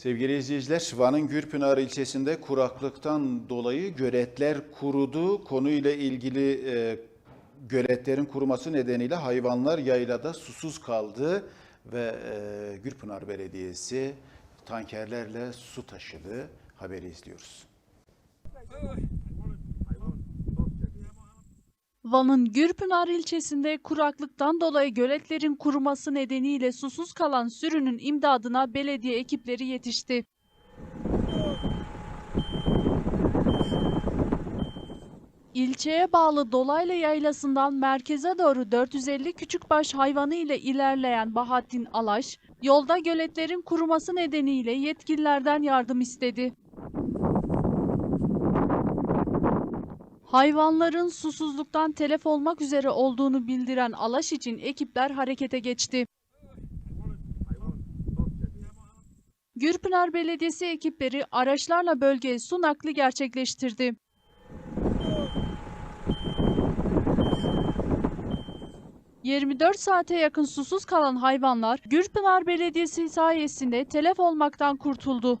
Sevgili izleyiciler, Van'ın Gürpınar ilçesinde kuraklıktan dolayı göletler kurudu. Konuyla ilgili e, göletlerin kuruması nedeniyle hayvanlar yaylada susuz kaldı ve e, Gürpınar Belediyesi tankerlerle su taşıdı. Haberi izliyoruz. Van'ın Gürpınar ilçesinde kuraklıktan dolayı göletlerin kuruması nedeniyle susuz kalan sürünün imdadına belediye ekipleri yetişti. İlçeye bağlı Dolaylı Yaylası'ndan merkeze doğru 450 küçükbaş hayvanı ile ilerleyen Bahattin Alaş, yolda göletlerin kuruması nedeniyle yetkililerden yardım istedi. Hayvanların susuzluktan telef olmak üzere olduğunu bildiren Alaş için ekipler harekete geçti. Gürpınar Belediyesi ekipleri araçlarla bölgeye su nakli gerçekleştirdi. ...24 saate yakın susuz kalan hayvanlar... ...Gürpınar Belediyesi sayesinde telef olmaktan kurtuldu.